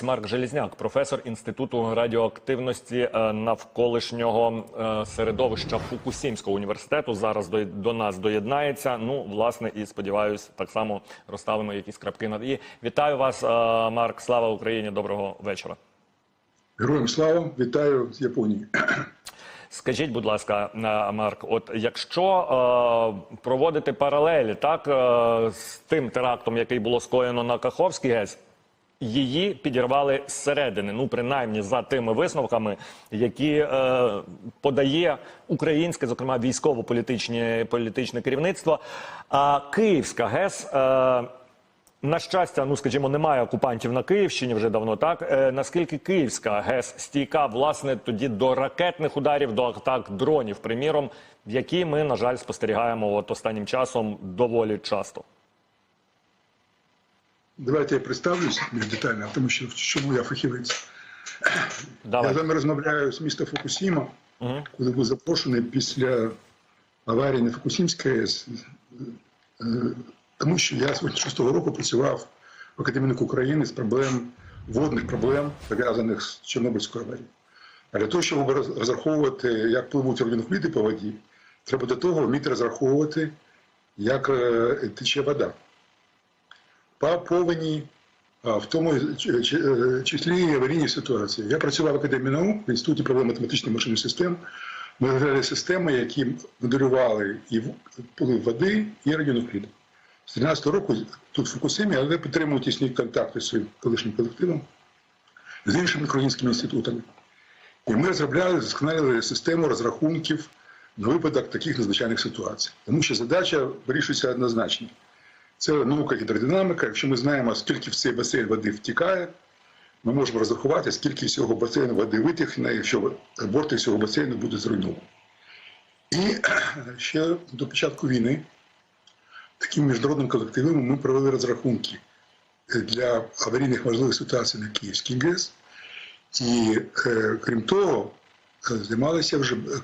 Ось Марк Желізняк, професор інституту радіоактивності е, навколишнього е, середовища Фукусімського університету. Зараз до, до нас доєднається. Ну, власне, і сподіваюсь, так само розставимо якісь крапки над і. Вітаю вас, е, Марк. Слава Україні! Доброго вечора. Героям слава, вітаю з Японії. Скажіть, будь ласка, Марк, от якщо е, проводити паралелі так е, з тим терактом, який було скоєно на Каховській ГЕС, її підірвали зсередини, ну принаймні за тими висновками, які е, подає українське, зокрема військово-політичне політичне керівництво. А Київська ГЕС. Е, на щастя, ну скажімо, немає окупантів на Київщині вже давно. Так е, наскільки Київська ГЕС стійка власне тоді до ракетних ударів, до атак дронів, приміром, які ми на жаль спостерігаємо от останнім часом доволі часто. Давайте я представлюсь більш детально, тому що в чому я фахівець. Давай. Я з вами розмовляю з міста Фукусіма, Мгм. куди був запрошений після аварії на Фукусімській АЕС. Е, Тому що я з 6-го року працював в Академіку України з проблем водних проблем, пов'язаних з Чорнобильською аварією. А для того, щоб розраховувати, як пливуть радіонукліди по воді, треба до того вміти розраховувати, як е, тече вода. По повені, в тому числі і аварійні ситуації. Я працював в Академії наук в Інституті проблем математичних машин і систем. Ми розглядали системи, які моделювали і води, і радіонукліди. З 13 року тут в Фукусимі, але підтримують тісні контакти з своїм колишнім колективом, з іншими українськими інститутами. І ми розробляли, вдосконалили систему розрахунків на випадок таких надзвичайних ситуацій. Тому що задача вирішується однозначно. Це наука гідродинаміка. Якщо ми знаємо, скільки в цей басейн води втікає, ми можемо розрахувати, скільки всього басейну води витягне, якщо борти всього басейну будуть зруйновані. І ще до початку війни таким міжнародним колективом ми провели розрахунки для аварійних можливих ситуацій на Київській ГЕС. І е, крім того, е, займалися вже, е,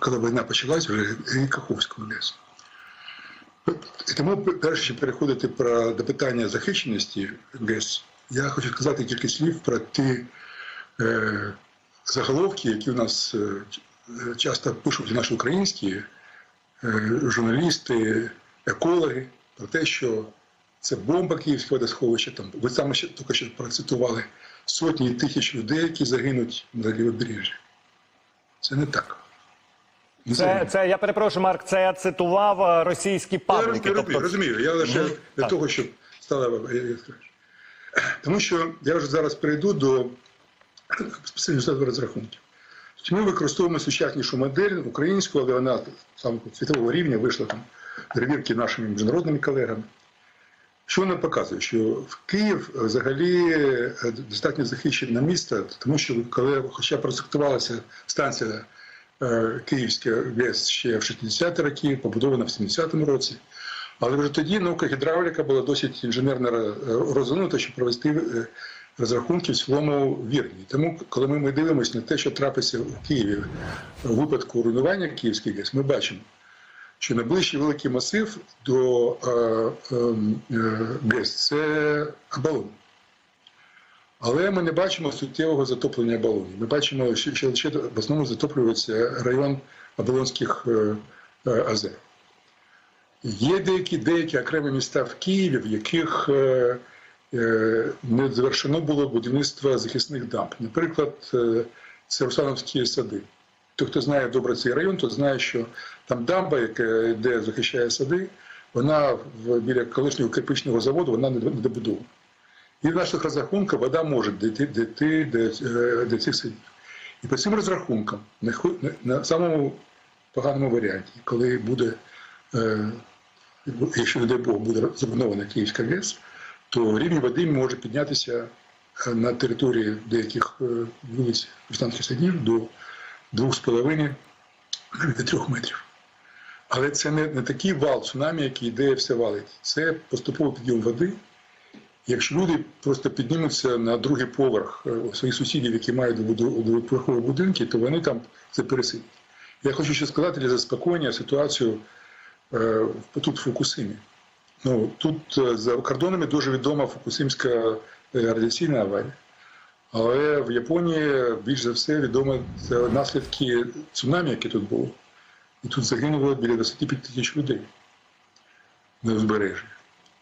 коли, війна почалась, вже і Каховською ГЕС. Тому, перш ніж переходити про, до питання захищеності ГЕС, я хочу сказати кілька слів про ті е, заголовки, які у нас е, часто пишуть наші українські е, журналісти, екологи, про те, що це бомба Київського водосховища. Там ви саме ще тільки що процитували сотні тисяч людей, які загинуть на лівобережжі. Це не так. Не Це, це я перепрошую, Марк. Це я цитував е, російські Я пабліки. розумію, Тобто, розумію. Я лише Ну, для так. того, щоб яскраво. Тому що я вже зараз перейду до спеціального розрахунків. Ми використовуємо сучаснішу модель українську, але вона саме світового рівня вийшла там перевірки нашими міжнародними колегами. Що вона показує? Що в Київ взагалі е, достатньо захищене місто, тому що коли хоча проєктувалася станція е, Київська ГЕС ще в 60-ті роки, побудована в 70-му році. Але вже тоді наука гідравліка була досить інженерно розвинута, щоб провести е, розрахунки в цілому вірні. Тому, коли ми, дивимося на те, що трапиться в Києві у випадку руйнування Київської ГЕС, ми бачимо, що найближчий великий масив до е, е, е, ГЕС це Абалон. Але ми не бачимо суттєвого затоплення балонів. Ми бачимо, що, ще в основному затоплюється район Оболонських е, е, озер. Є деякі, деякі окремі міста в Києві, в яких е, не завершено було будівництво захисних дамб. Наприклад, це Русановські сади. Той, хто знає добре цей район, той знає, що там дамба, яка де захищає сади, вона біля колишнього кирпичного заводу вона не добудована. І в наших розрахунках вода може дійти, до, цих садів. І по цим розрахункам, на, самому поганому варіанті, коли буде, якщо, не дай Бог, буде зруйнована Київська ГЕС, то рівень води може піднятися е, на території деяких вулиць Рустанських садів до 2,5 навіть до 3 метрів. Але це не, не такий вал цунамі, який йде все валить. Це поступовий підйом води. Якщо люди просто піднімуться на другий поверх е, своїх сусідів, які мають двоповерхові будинки, то вони там це пересидять. Я хочу ще сказати для заспокоєння ситуацію е, тут в Фукусимі. Ну, тут е, за кордонами дуже відома Фукусимська е, радіаційна аварія. Але в Японії більш за все відомо наслідки цунамі, яке тут було. І тут загинуло біля 25 тисяч людей на узбережжі.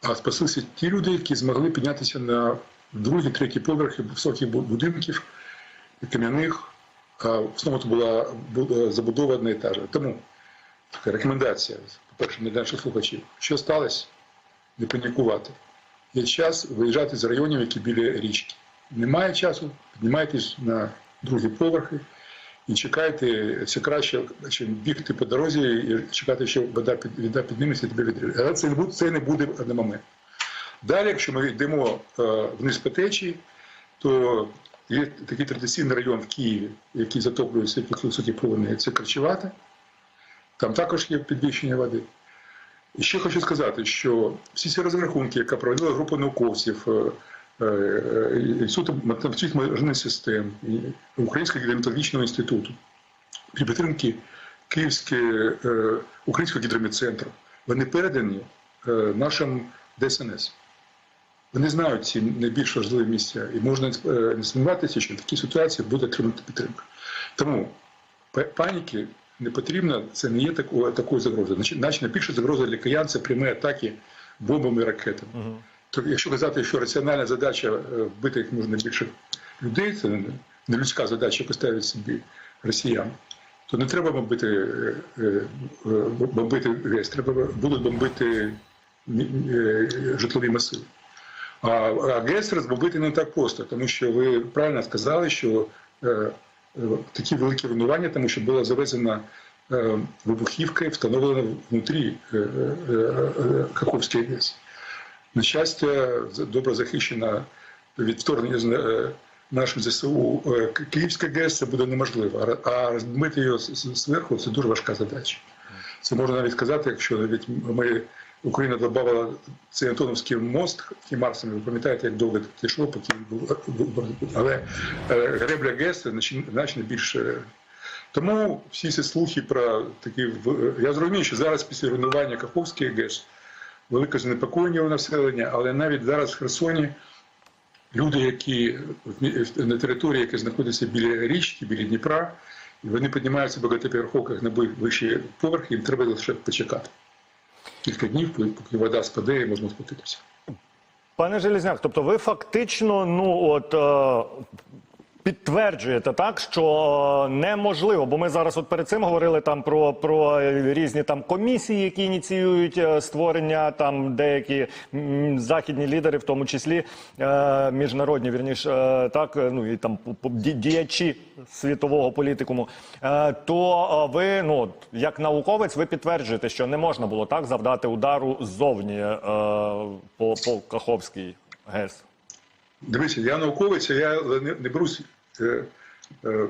А спаслися ті люди, які змогли піднятися на другі, треті поверхи високих бу- будинків кам'яних. В основному це була бу- забудова одноетажна. Тому така рекомендація, по-перше, для наших слухачів. Що сталося? Не панікувати. Є час виїжджати з районів, які біля річки. Немає часу, піднімайтесь на другі поверхи і чекайте, це краще, чим бігти по дорозі і чекати, що вода, під, вода підніметься і тебе відріже. Але це не буде, це не буде на момент. Далі, якщо ми йдемо е, вниз по течії, то є такий традиційний район в Києві, який затоплюється під високі полони, це Карчевата. Там також є підвищення води. І ще хочу сказати, що всі ці розрахунки, яка проводила група науковців, е, Інституту математичних інженерних систем, Українського гідрометеорологічного інституту, при підтримці Київського е, Українського гідрометцентру, вони передані е, нашим ДСНС. Вони знають ці найбільш важливі місця, і можна е, не сумніватися, що в такій ситуації буде отримати підтримка. Тому паніки не потрібно, це не є такою, такою загрозою. Значить, найбільша загроза для киян це прямі атаки бомбами і ракетами. Якщо казати, що раціональна задача е, вбити як можна більше людей, це не, людська задача, ставлять собі росіяни, то не треба бомбити, е, е, бомбити весь, треба будуть бомбити житлові масиви. А, а ГЕС розбомбити не так просто, тому що ви правильно сказали, що е, такі великі руйнування, тому що була завезена е, вибухівка встановлена внутрі е, е, Каховської ГЕС. На щастя, добре захищена від вторгнення е, нашим ЗСУ е, Київська ГЕС це буде неможливо. А р- А розбити його з- з- зверху це дуже важка задача. Це можна навіть сказати, якщо навіть ми Україна додавала цей Антоновський мост Хімарсами, ви пам'ятаєте, як довго це йшло, поки він був але е, гребля ГЕС значно більше. Тому всі ці слухи про такі я зрозумію, що зараз після руйнування Каховської ГЕС велике занепокоєння у населення, але навіть зараз в Херсоні люди, які на території, яка знаходиться біля річки, біля Дніпра, вони піднімаються в багатоповерховках на вищі поверхи, їм треба лише почекати. Кілька днів, поки вода спаде і можна спуститися. Пане Желізняк, тобто ви фактично ну от е, підтверджуєте так, що неможливо, бо ми зараз от перед цим говорили там про, про різні там комісії, які ініціюють е, створення там деякі західні лідери, в тому числі е, міжнародні, вірніш, е, так е, ну і там діячі світового політикуму. То ви, ну як науковець, ви підтверджуєте, що не можна було так завдати удару ззовні по, по Каховській ГЕС. Дивіться, я науковець, я не, не берусь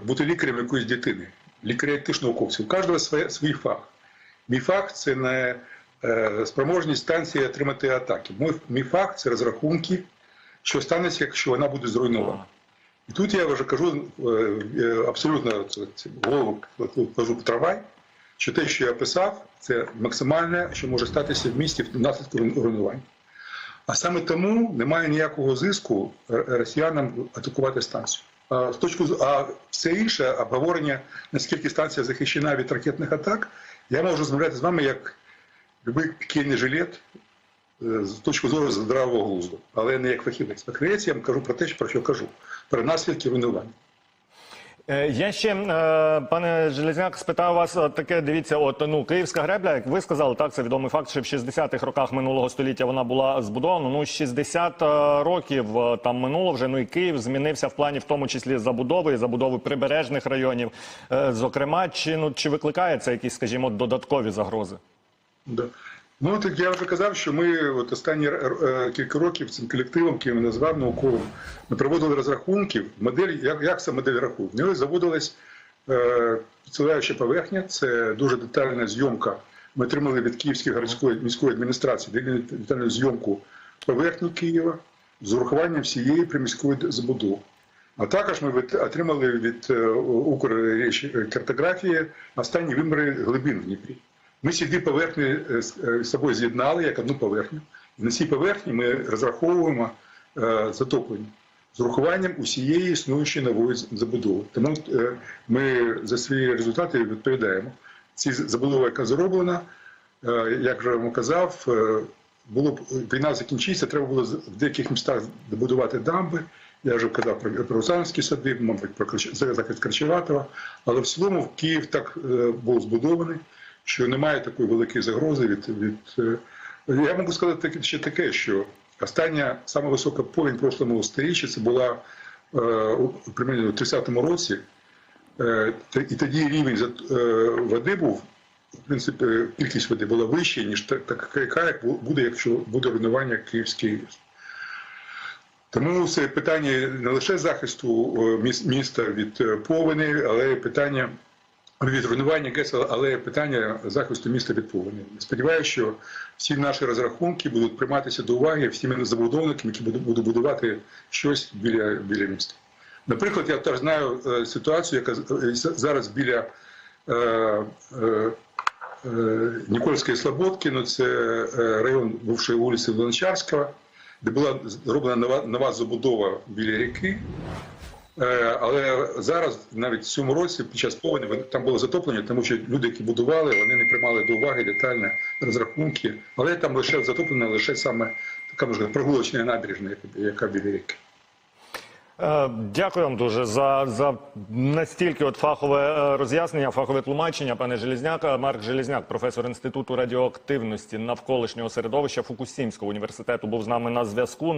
бути лікарем якоїсь дитини. Лікарі теж науковці. У кожного своє, свій фах. Мій фах це не е, спроможність станції отримати атаки. Мій, фах це розрахунки, що станеться, якщо вона буде зруйнована. І тут я вже кажу е, е, абсолютно в голову кажу в трамвай, що те, що я писав, це максимальне, що може статися в місті внаслідку руйнування. А саме тому немає ніякого зиску росіянам атакувати станцію. А з точку а все інше обговорення, наскільки станція захищена від ракетних атак, я можу розмовляти з вами як будь-який пікельний жилет е, з точки зору здравого глузду, але не як фахівець. Фахівець я вам кажу про те, про що кажу, про наслідки руйнування. Е, Я ще, е, пане Железняк, спитав вас е, таке, дивіться, от ну Київська гребля, як ви сказали, так це відомий факт, що в 60-х роках минулого століття вона була збудована. Ну 60 е, років там минуло вже. Ну і Київ змінився в плані, в тому числі забудови, і забудови прибережних районів. Зокрема, чи ну чи викликає це якісь, скажімо, додаткові загрози? Да. Ну, так я вже казав, що ми от останні е, кілька років цим колективом, який я назвав науковим, ми проводили розрахунків. Модель, як, як ця модель рахує? В нього заводилась е, підсилаюча поверхня, це дуже детальна зйомка. Ми отримали від Київської городської міської адміністрації детальну зйомку поверхні Києва з урахуванням всієї приміської забудови. А також ми отримали від е, Укркартографії останні виміри глибин в Дніпрі. Ми ці дві поверхні е, з е, собою з'єднали як одну поверхню. На цій поверхні ми розраховуємо, е, затоплені з урахуванням усієї існуючої нової забудови. Тому ми за свої результати відповідаємо. Ці забудова, яка зроблена, як вже вам казав, було б війна закінчиться, треба було в деяких містах добудувати дамби. Я вже казав про, Русанські сади, мабуть, про захист Кричеватого. Але в цілому Київ так був збудований, що немає такої великої загрози від. від е, я можу сказати ще таке, що остання сама висока повінь прошлому сторіччі це була е, примерно у 30-му році. Е, і тоді рівень води був, в принципі, кількість води була вища, ніж така, яка як буде, якщо буде руйнування Київської Тому це питання не лише захисту міста від повені, але й питання від руйнування ГЕС, але питання захисту міста від повені. Сподіваюся, що всі наші розрахунки будуть прийматися до уваги всіми забудовниками, які будуть будувати щось біля, біля міста. Наприклад, я теж знаю е, ситуацію, яка е, зараз біля е, е, е, Нікольської Слободки, ну це район бувшої вулиці Луначарського, де була зроблена нова, нова забудова біля ріки. Е, Але зараз, навіть в цьому році, під час повені, там було затоплення, тому що люди, які будували, вони не приймали до уваги детальні розрахунки. Але там лише затоплена лише саме така можна прогулочна набережна, яка, біля ріки. Е, Дякую вам дуже за, за настільки от фахове е, роз'яснення, фахове тлумачення, пане Желізняк. Марк Желізняк, професор інституту радіоактивності навколишнього середовища Фукусімського університету, був з нами на зв'язку.